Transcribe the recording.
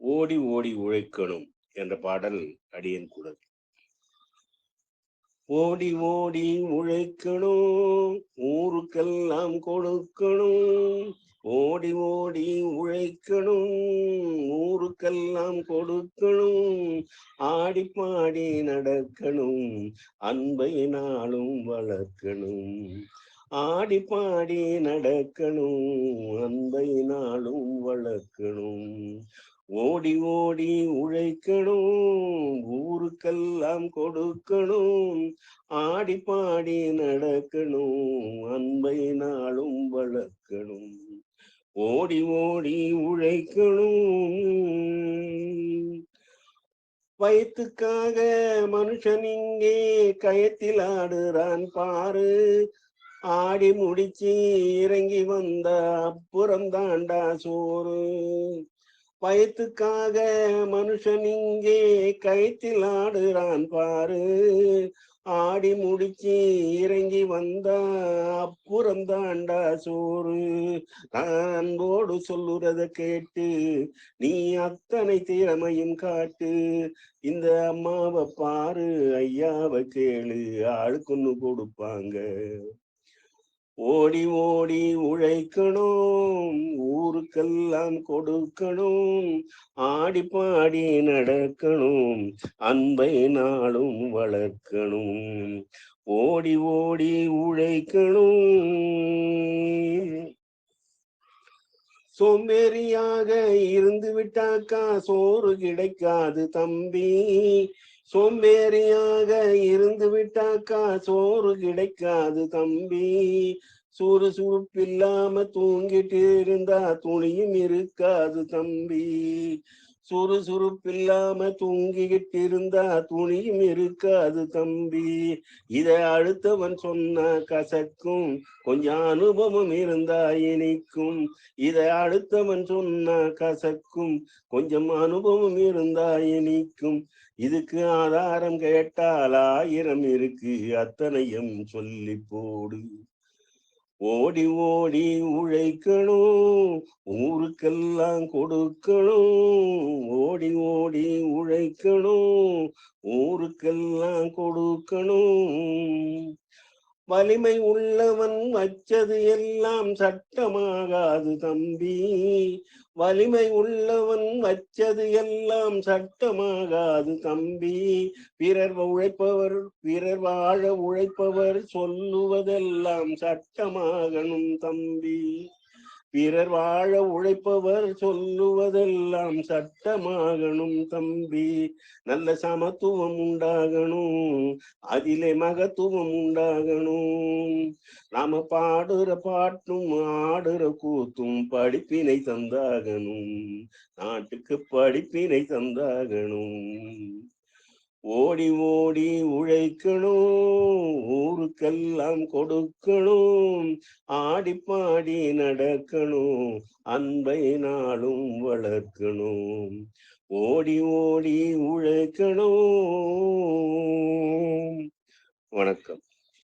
ஓடி ஓடி உழைக்கணும் என்ற பாடல் அடியன் கூட ஓடி ஓடி உழைக்கணும் ஊருக்கெல்லாம் கொடுக்கணும் ஓடி ஓடி உழைக்கணும் ஊருக்கெல்லாம் கொடுக்கணும் ஆடி பாடி நடக்கணும் அன்பை நாளும் வளர்க்கணும் ஆடி பாடி நடக்கணும் அன்பை நாளும் வளர்க்கணும் ஓடி ஓடி உழைக்கணும் ஊருக்கெல்லாம் கொடுக்கணும் ஆடி பாடி நடக்கணும் அன்பை நாளும் வளர்க்கணும் ஓடி ஓடி உழைக்கணும். வயிற்றுக்காக மனுஷன் இங்கே கயத்தில் ஆடுறான் பாரு. ஆடி முடிச்சு இறங்கி வந்த அப்புறம் தாண்டா சோறு. பயத்துக்காக மனுஷன் இங்கே கைத்தில் ஆடுறான் பாரு. ஆடி முடிச்சு இறங்கி வந்தா அப்புறம் தாண்டா சோறு. அன்போடு சொல்லுறத கேட்டு நீ அத்தனை திறமையும் காட்டு. இந்த அம்மாவை பாரு ஐயாவை கேளு ஆளுக்குன்னு கொடுப்பாங்க. ஓடி ஓடி உழைக்கணும் ஊர் ஊருக்கெல்லாம் கொடுக்கணும். ஆடி பாடி நடக்கணும். அன்பை நாளும் வளர்க்கணும். ஓடி ஓடி உழைக்கணும். சோம்பேறியாக இருந்து விட்டாக்கா? சோறு கிடைக்காது தம்பி. சோம்பேறியாக இருந்து விட்டாக்கா? சோறு கிடைக்காது தம்பி. சுறுசுறுப்பில்லாம தூங்கிட்டு இருந்தா துணியும் இருக்காது தம்பி. சுறுசுறுப்பில்லாம தூங்கிக்கிட்டு இருந்தா துணியும் இருக்காது தம்பி. இத அடுத்தவன் சொன்ன கசக்கும் கொஞ்சம் அனுபவம் இருந்தா இனிக்கும். இத அடுத்தவன் சொன்ன கசக்கும் கொஞ்சம் அனுபவம் இருந்தா இனிக்கும். இதுக்கு ஆதாரம் கேட்டால் ஆயிரம் இருக்கு அத்தனையும் சொல்லி போடு. ஓடி ஓடி உழைக்கணும் ஊருக்கெல்லாம் கொடுக்கணும் ஓடி ஓடி உழைக்கணும் ஊருக்கெல்லாம் கொடுக்கணும். வலிமை உள்ளவன் வச்சது எல்லாம் சட்டமாகாது தம்பி. வலிமை உள்ளவன் வச்சது எல்லாம் சட்டமாகாது தம்பி. பிறர் உழைப்பவர் பிறர் வாழ உழைப்பவர் சொல்லுவதெல்லாம் சட்டமாகணும் தம்பி. பிறர் வாழ உழைப்பவர் சொல்லுவதெல்லாம் சட்டமாகணும் தம்பி. நல்ல சமத்துவம் உண்டாகணும். அதிலே மகத்துவம் உண்டாகணும். நாம பாடுற பாட்டும் ஆடுற கூத்தும் படிப்பினை தந்தாகணும். நாட்டுக்கு படிப்பினை தந்தாகணும். ஓடி ஓடி உழைக்கணும் ஊருக்கெல்லாம் கொடுக்கணும் ஆடி பாடி நடக்கணும் அன்பை நாளும் வளர்க்கணும். ஓடி ஓடி உழைக்கணும். வணக்கம்.